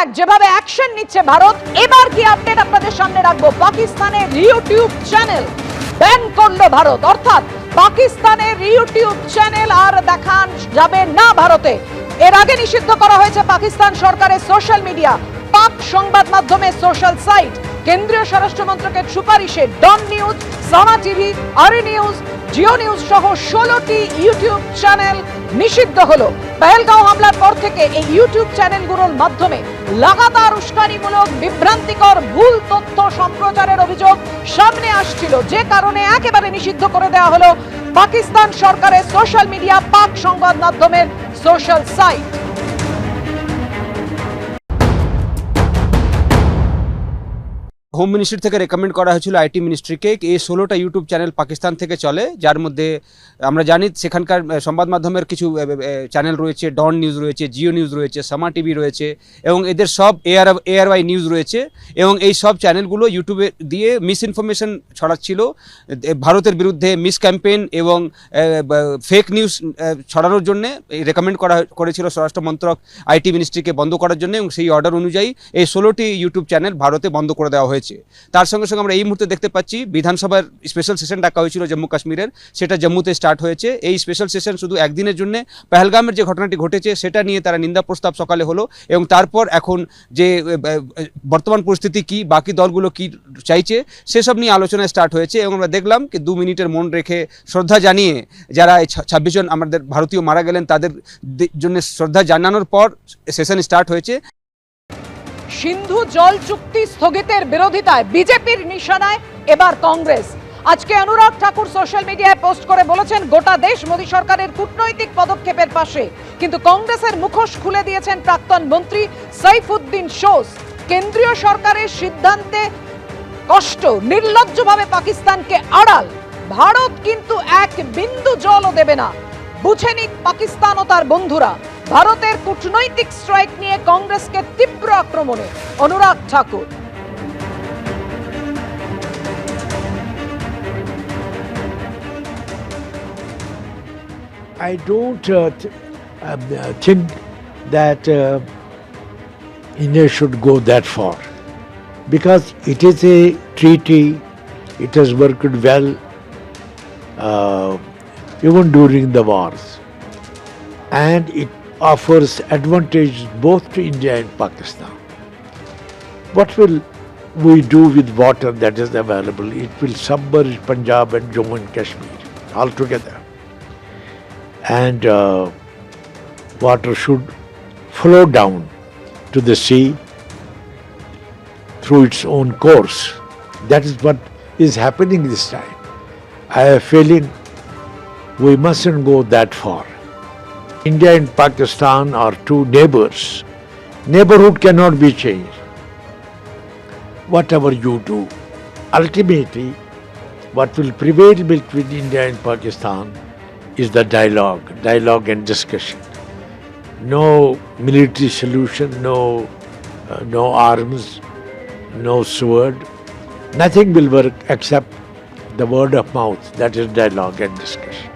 এক যেভাবে অ্যাকশন নিচ্ছে ভারত, এবার কি আপডেট আপনাদের সামনে রাখব? পাকিস্তানের ইউটিউব চ্যানেল ব্যান করল ভারত। অর্থাৎ পাকিস্তানের ইউটিউব চ্যানেল আর দেখান যাবে না ভারতে। এর আগে নিষিদ্ধ করা হয়েছে পাকিস্তান সরকারের সোশ্যাল মিডিয়া পাক সংবাদ মাধ্যমে সোশ্যাল সাইট কেন্দ্রীয় স্বরাষ্ট্র মন্ত্রকের সুপারিশে Dawn news Samaa TV ARY news Geo news সহ ষোলোটি ইউটিউব চ্যানেল নিষিদ্ধ হলো। পেহেলগাঁও হামলার পর থেকে এই ইউটিউব চ্যানেলগুলোর মাধ্যমে লাগাতার উস্কানিমূলক, বিভ্রান্তিকর, ভুল তথ্য সম্প্রচারের অভিযোগ সামনে আসছিল। যে কারণে একেবারে নিষিদ্ধ করে দেওয়া হলো পাকিস্তান সরকারের সোশ্যাল মিডিয়া পাক সংবাদ মাধ্যমের সোশ্যাল সাইট হোম মিনিস্ট্রি থেকে রেকমেন্ড করা হয়েছিল আইটি মিনিস্ট্রিকে এই ষোলোটা ইউটিউব চ্যানেল পাকিস্তান থেকে চলে, যার মধ্যে আমরা জানি সেখানকার সংবাদ মাধ্যমের কিছু চ্যানেল রয়েছে ডন নিউজ রয়েছে জিও নিউজ রয়েছে সামা টিভি রয়েছে, এবং এদের সব এআর এআরওয়াই নিউজ রয়েছে, এবং এই সব চ্যানেলগুলো ইউটিউবে দিয়ে মিস ইনফরমেশন ছড়াচ্ছিল ভারতের বিরুদ্ধে মিস ক্যাম্পেইন এবং ফেক নিউজ ছড়ানোর জন্যে রেকমেন্ড করা করেছিল স্বরাষ্ট্র মন্ত্রক আইটি মিনিস্ট্রিকে বন্ধ করার জন্য, এবং সেই অর্ডার অনুযায়ী এই ষোলোটি ইউটিউব চ্যানেল ভারতে বন্ধ করে দেওয়া হয়েছে। তার সঙ্গে সঙ্গে আমরা এই মুহূর্তে দেখতে পাচ্ছি বিধানসভার স্পেশাল সেশন ডাকা হয়েছিল জম্মু কাশ্মীরের। সেটা জম্মুতে স্টার্ট হয়েছে। এই স্পেশাল সেশন শুধু একদিনের জন্য, পেহেলগামের যে ঘটনাটি ঘটেছে, সেটা নিয়ে তারা নিন্দা প্রস্তাব সকালে হলো এবং তারপর এখন যে বর্তমান পরিস্থিতি কি, বাকি দলগুলো কি চাইছে, সেসব নিয়ে আলোচনা স্টার্ট হয়েছে এবং আমরা দেখলাম কি দু মিনিটের মন রেখে শ্রদ্ধা জানিয়ে যারা ছাব্বিশ জন আমাদের ভারতীয় মারা গেলেন, তাদের জন্য শ্রদ্ধা জানানোর পর সেশন স্টার্ট হয়েছে। সিন্ধু জল চুক্তি স্থগিতের বিরোধিতায় বিজেপির নিশানায় এবার কংগ্রেস। আজকে অনুরাগ ঠাকুর সোশ্যাল মিডিয়ায় পোস্ট করে বলেছেন, গোটা দেশ মোদী সরকারের কূটনৈতিক পদক্ষেপের পাশে। কিন্তু কংগ্রেসের মুখোশ খুলে দিয়েছেন প্রাক্তন মন্ত্রী সাইফুদ্দিন সোস। কেন্দ্রীয় সরকারের সিদ্ধান্তে কষ্ট, নির্লজ্জভাবে পাকিস্তানকে আড়াল। ভারত কিন্তু এক বিন্দু জলও দেবে না। বুঝে নিক পাকিস্তান ও তার বন্ধুরা। ভারতের কূটনৈতিক স্ট্রাইক নিয়ে কংগ্রেসকে তীব্র আক্রমণে অনুরাগ ঠাকুর I don't uh, th- um, uh, think that uh, India should go that far because it is a treaty, it has worked well uh, even during the wars, and it offers advantages both to India and Pakistan. What will we do with water that is available? It will submerge Punjab and Jammu and Kashmir altogether and uh, water should flow down to the sea through its own course. That is what is happening this time. I have a feeling we mustn't go that far. India and Pakistan are two neighbors. Neighborhood cannot be changed. Whatever you do, ultimately, what will prevail between India and Pakistan is the dialogue, dialogue and discussion. No military solution, no, uh, no arms, no sword. Nothing will work except the word of mouth, that is dialogue and discussion.